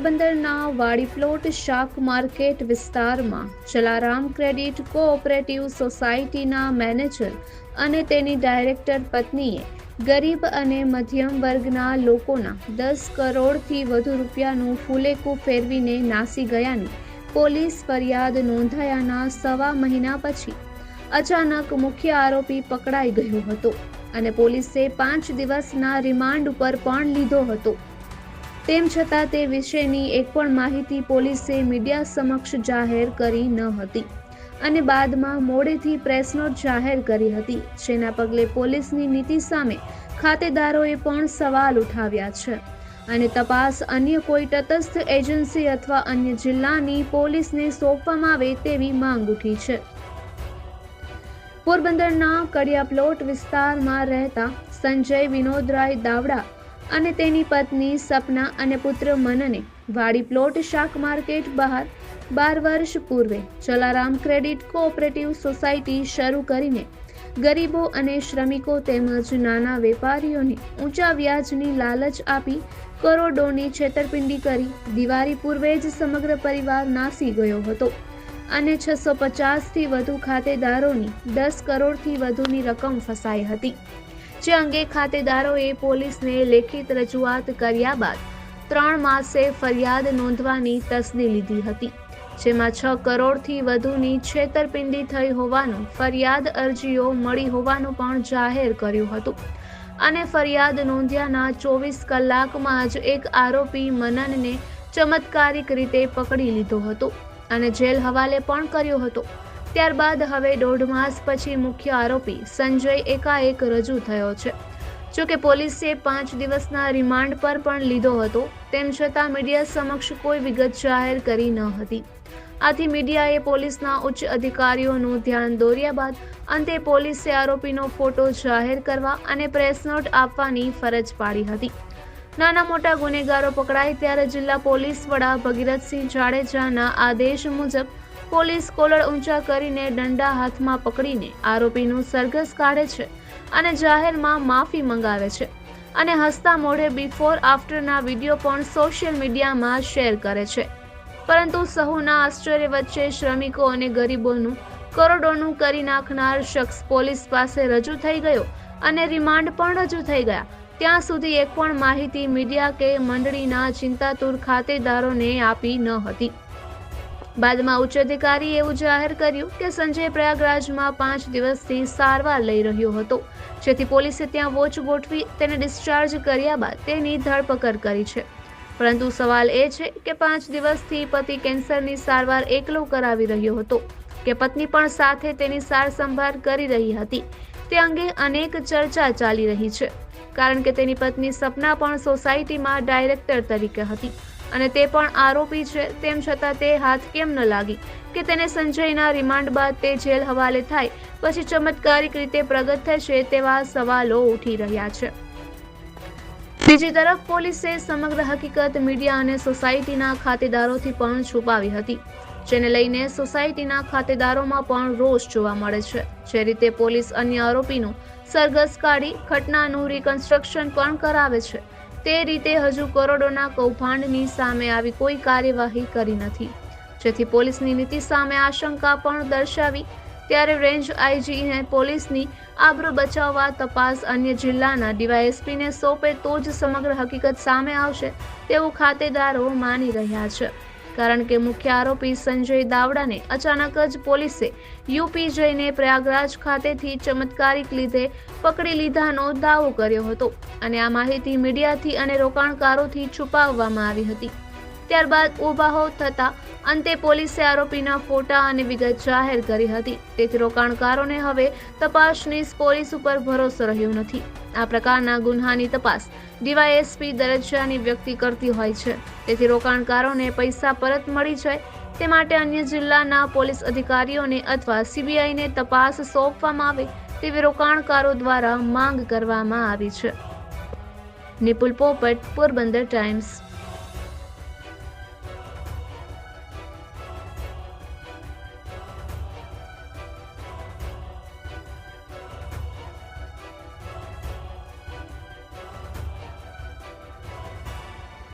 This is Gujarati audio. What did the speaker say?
પોરબંદરના વાડી પ્લોટ શાક માર્કેટ વિસ્તારમાં જલારામ ક્રેડિટ કોઓપરેટિવ સોસાયટીના મેનેજર અને તેની ડાયરેક્ટર પત્નીએ ગરીબ અને મધ્યમ વર્ગના લોકોના દસ કરોડથી વધુ રૂપિયાનું ફૂલેકું ફેરવીને નાસી ગયાની પોલીસ ફરિયાદ નોંધાયાના સવા મહિના પછી અચાનક મુખ્ય આરોપી પકડાઈ ગયો હતો અને પોલીસે પાંચ દિવસના રિમાન્ડ ઉપર પણ લીધો હતો. તેમ છતાં તે વિશેની એક પણ માહિતી પોલીસે મીડિયા સમક્ષ જાહેર કરી ન હતી અને બાદમાં મોડેથી પ્રેસ નોટ જાહેર કરી હતી. જેના પગલે પોલીસની નીતિ સામે ખાતેદારોએ પણ સવાલ ઉઠાવ્યા છે અને તપાસ અન્ય કોઈ તટસ્થ એજન્સી અથવા અન્ય જિલ્લાની પોલીસને સોંપવામાં આવે તેવી માંગ ઉઠી છે. પોરબંદરના કડિયા પ્લોટ વિસ્તારમાં રહેતા સંજય વિનોદરાય દાવડા અને તેની પત્ની, સપના અને પુત્ર મનને વાડી પ્લોટ શાક માર્કેટ બહાર બાર વર્ષ પૂર્વે જલારામ ક્રેડિટ કોઓપરેટિવ સોસાયટી શરૂ કરીને ગરીબો અને શ્રમિકો તેમજ નાના વેપારીઓને ઊંચા વ્યાજની લાલચ આપી કરોડોની છેતરપિંડી કરી દિવાળી પૂર્વે જ સમગ્ર પરિવાર નાસી ગયો હતો અને છસો પચાસથી વધુ ખાતેદારોની દસ કરોડથી વધુની રકમ ફસાઈ હતી. જે અંગે ખાતેદારોએ પોલીસને લેખિત રજૂઆત કર્યા બાદ ત્રણ માસે ફરિયાદ નોંધવાની તસ્દી લીધી હતી, જેમાં છ કરોડથી વધુની છેતરપિંડી થઈ હોવાનું ફરિયાદ અરજીઓ મળી હોવાનું પણ જાહેર કર્યું હતું. અને ફરિયાદ નોંધ્યાના ચોવીસ કલાકમાં જ એક આરોપી મનનને ચમત્કારિક રીતે પકડી લીધો હતો અને જેલ હવાલે પણ કર્યો હતો. ત્યારબાદ હવે દોઢ માસ પછી મુખ્ય આરોપી સંજય એકાએક રજૂ થયો છે. જોકે પોલીસે પાંચ દિવસના રિમાન્ડ પર પણ લીધો હતો, તેમ છતાં મીડિયા સમક્ષ કોઈ વિગત જાહેર કરી ન હતી. આથી મીડિયાએ પોલીસના ઉચ્ચ અધિકારીઓનું ધ્યાન દોર્યા બાદ અંતે પોલીસે આરોપીનો ફોટો જાહેર કરવા અને પ્રેસ નોટ આપવાની ફરજ પાડી હતી. નાના મોટા ગુનેગારો પકડાય ત્યારે જિલ્લા પોલીસ વડા ભગીરથસિંહ જાડેજાના આદેશ મુજબ પોલીસ કોલર ઊંચા કરીને દંડા હાથમાં પકડીને આરોપીનું સરઘસ કાઢે છે અને જાહેરમાં માફી મંગાવે છે અને હસતા મોઢે બિફોર આફ્ટરના વીડિયો પણ સોશિયલ મીડિયામાં શેર કરે છે. પરંતુ સહુના આશ્ચર્ય વચ્ચે શ્રમિકો અને ગરીબોનું કરોડોનું કરી નાખનાર શખ્સ પોલીસ પાસે રજૂ થઈ ગયો અને રિમાન્ડ પણ રજૂ થઈ ગયા. ત્યાં સુધી એક પણ માહિતી મીડિયા કે મંડળીના ચિંતાતુર ખાતેદારોને આપી ન હતી. બાદમાં ઉચ્ચ અધિકારીએ એવું જાહેર કર્યું કે સંજય પ્રયાગરાજમાં પાંચ દિવસથી સારવાર લઈ રહ્યો હતો. જેથી પોલીસે ત્યાં વોચ ગોઠવી તેને ડિસ્ચાર્જ કર્યા બાદ તેની ધરપકડ કરી છે. પરંતુ સવાલ એ છે કે પાંચ દિવસથી પતિ કેન્સરની સારવાર એકલો કરાવી રહ્યો હતો કે પત્ની પણ સાથે તેની સાર સંભાળ કરી રહી હતી. તે અંગે અનેક ચર્ચા ચાલી રહી છે. કારણ કે તેની પત્ની સપના પણ સોસાયટીમાં ડાયરેક્ટર તરીકે હતી. અને તે પણ આરોપી છે. તેમ છતાં તે હાથ કેમ ન લાગી? કે તેને સંજયના રિમાન્ડ બાદ તે જેલ હવાલે થાય, પછી ચમત્કારિક રીતે પ્રગટ થશે તેવા સવાલો ઉઠી રહ્યા છે. બીજી તરફ પોલીસે સમગ્ર હકીકત મીડિયા અને સોસાયટીના ખાતેદારોથી પણ છુપાવી હતી. જેને લઈને સોસાયટીના ખાતેદારોમાં પણ રોષ જોવા મળે છે. જે રીતે પોલીસ અન્ય આરોપીનું સરઘસ કાઢી ઘટનાનું રિકન્સ્ટ્રક્શન પણ કરાવે છે. તે રીતે હજુ કરોડોના કૌભાંડની સામે આવી કોઈ કાર્યવાહી કરી નથી. જેથી પોલીસની નીતિ સામે આશંકા પણ દર્શાવી, ત્યારે રેન્જ આઈજીને પોલીસની આબરૂ બચાવવા તપાસ અન્ય જિલ્લાના ડીવાયએસપીને સોંપે તો જ સમગ્ર હકીકત સામે આવશે તેવું ખાતેદારો માની રહ્યા છે. કારણ કે મુખ્ય આરોપી સંજય દાવડાને અચાનક જ પોલીસે યુપી જઈને પ્રયાગરાજ ખાતેથી ચમત્કારિક લીધે પકડી લીધાનો દાવો કર્યો હતો અને આ માહિતી મીડિયાથી અને રોકાણકારોથી છુપાવવામાં આવી હતી. ત્યારબાદ ઉભાહો થતા અંતે પોલીસે આરોપીના ફોટા અને વિગત જાહેર કરી હતી. તેથી રોકાણકારોને હવે તપાસની પોલીસ ઉપર ભરોસો રહ્યો નથી. આ પ્રકારના ગુન્હાની તપાસ ડીવાયએસપી દરજ્જાની વ્યક્તિ કરતી હોય છે. તેથી રોકાણકારોને પૈસા પરત મળી જાય તે માટે અન્ય જિલ્લાના પોલીસ અધિકારીઓને અથવા સીબીઆઈને તપાસ સોંપવામાં આવે તેવી રોકાણકારો દ્વારા માંગ કરવામાં આવી છે. નિપુલ પોપટ, પોરબંદર ટાઈમ્સ.